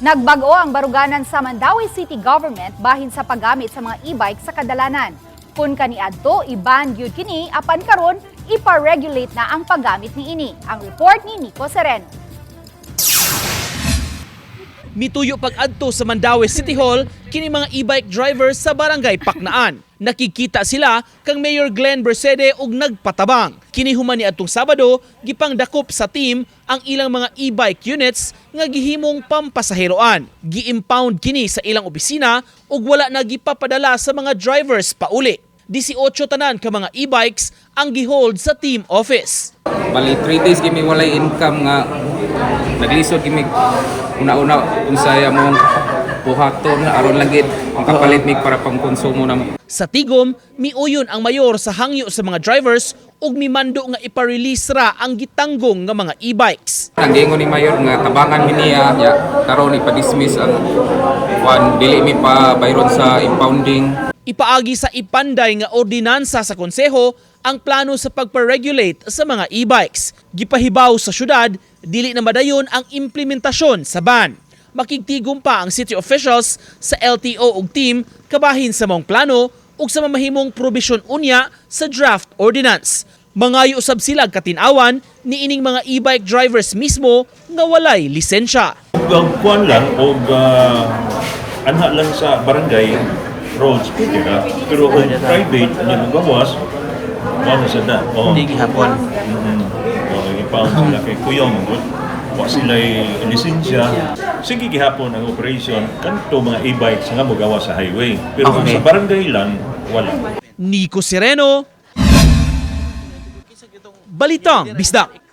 Nagbago ang baruganan sa Mandawi City Government bahin sa paggamit sa mga e-bike sa kadalanan. Kung kaniadto iban gyud kini apan karon ipa-regulate na ang paggamit ni ini. Ang report ni Nico Sereno. Mituyo pag-adto sa Mandawi City Hall kini mga e-bike drivers sa barangay Paknaan. Nakikita sila kang Mayor Glenn Bersede og nagpatabang. Kini human ni atong Sabado gipang dakop sa team ang ilang mga e-bike units nga gihimong pampasaheroan. Gi-impound kini sa ilang opisina ug wala na gipapadala sa mga drivers pauli. 18 tanan ka mga e-bikes ang gihold sa team office. Bali 3 days gimi walay income nga naglisod gimi una-una unsaya mong buhaton aron lagit ang kapalit mig para pang konsumo na Sa Tigom, miuyon ang mayor sa hangyo sa mga drivers ug mimando nga ipa-release ra ang gitanggong nga mga e-bikes. ang gingon ni mayor nga tabangan mi niya ya karon ipa-dismiss ang one dili mi pa bayron sa impounding Ipaagi sa ipanday nga ordinansa sa konseho ang plano sa pagpa-regulate sa mga e-bikes. Gipahibaw sa syudad, dili na madayon ang implementasyon sa ban. Makigtigom pa ang city officials sa LTO ug team kabahin sa mong plano ug sa mamahimong probisyon unya sa draft ordinance. Mangayo usab sila katinawan ni ining mga e-bike drivers mismo nga walay lisensya. Ang kuan lang o anha lang sa barangay roads pwede na. Pero kung private na nang gawas, wala sa na. Oh. Hindi gihapon. Mm. Ipound sila kay Kuyong. Wa sila lisensya. Sige gihapon ang operation kanto mga e-bikes nga mogawa sa highway. Pero Okay. sa barangay lang, wala. Nico Sereno, Balitang Bisdak.